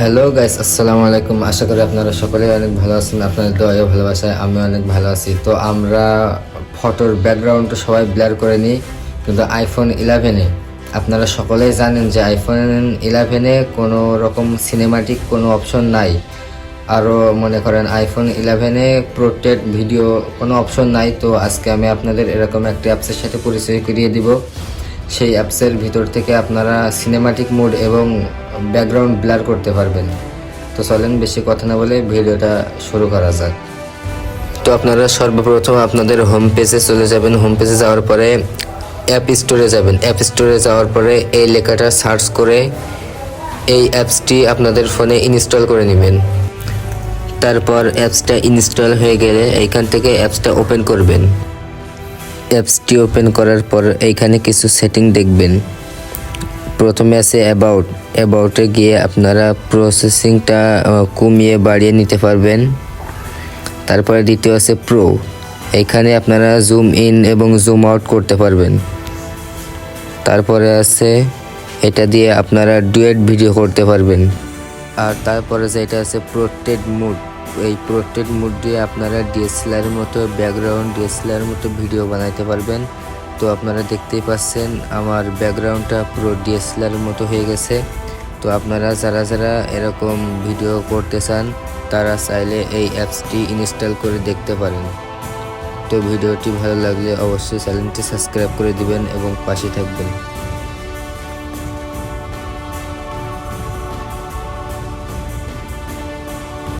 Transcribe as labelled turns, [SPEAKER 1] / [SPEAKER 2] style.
[SPEAKER 1] Hello guys আসসালামু আলাইকুম আশা করি আপনারা সকলেই অনেক ভালো আছেন। আপনাদের দয়া ভালোবাসায় আমি অনেক ভালো আছি। তো আমরা ফটোর ব্যাকগ্রাউন্ডটা সবাই ব্লার করে নিই, কিন্তু আইফোন ইলেভেনে আপনারা সকলেই জানেন যে আইফোন ইলেভেনে কোনো রকম সিনেমাটিক কোনো অপশন নাই। আরও মনে করেন আইফোন ইলেভেনে প্রোটেড ভিডিও কোনো অপশন নাই। তো আজকে আমি আপনাদের এরকম একটি অ্যাপসের সাথে পরিচয় করিয়ে দিব। সেই অ্যাপসের ভিতর থেকে আপনারা সিনেমাটিক মোড এবং ব্যাকগ্রাউন্ড ব্লার করতে পারবেন। তো চলেন বেশি কথা না বলে ভিডিওটা শুরু করা যাক। তো আপনারা সর্বপ্রথম আপনাদের হোম পেজে চলে যাবেন। হোম পেজে যাওয়ার পরে অ্যাপ স্টোরে যাবেন। অ্যাপ স্টোরে যাওয়ার পরে এই লেখাটা সার্চ করে এই অ্যাপসটি আপনাদের ফোনে ইনস্টল করে নেবেন। তারপর অ্যাপসটা ইনস্টল হয়ে গেলে এইখান থেকে অ্যাপসটা ওপেন করবেন। অ্যাপসটি ওপেন করার পর এইখানে কিছু সেটিং দেখবেন। প্রথমে আছে অ্যাবাউট অ্যাবাউটে গিয়ে আপনারা প্রসেসিংটা কমিয়ে বাড়িয়ে নিতে পারবেন। তারপরে দ্বিতীয় আছে প্রো এখানে আপনারা জুম ইন এবং জুম আউট করতে পারবেন। তারপরে আছে এটা দিয়ে আপনারা ডুয়েট ভিডিও করতে পারবেন। আর তারপরে যেটা আছে প্রোটেড মুড এই প্রোটেড মুড দিয়ে আপনারা ডিএসএলআর মতো ব্যাকগ্রাউন্ড ডিএসএলআর মতো ভিডিও বানাইতে পারবেন। তো আপনারা দেখতেই পাচ্ছেন, আমার ব্যাকগ্রাউন্ডটা পুরো ডিএসএলআর মতো হয়ে গেছে। তো আপনারা যারা যারা এরকম ভিডিও করতে চান, তারা চাইলে এই অ্যাপসটি ইনস্টল করে দেখতে পারেন। তো ভিডিওটি ভালো লাগলে অবশ্যই চ্যানেলটি সাবস্ক্রাইব করে দিবেন এবং পাশে থাকবেন।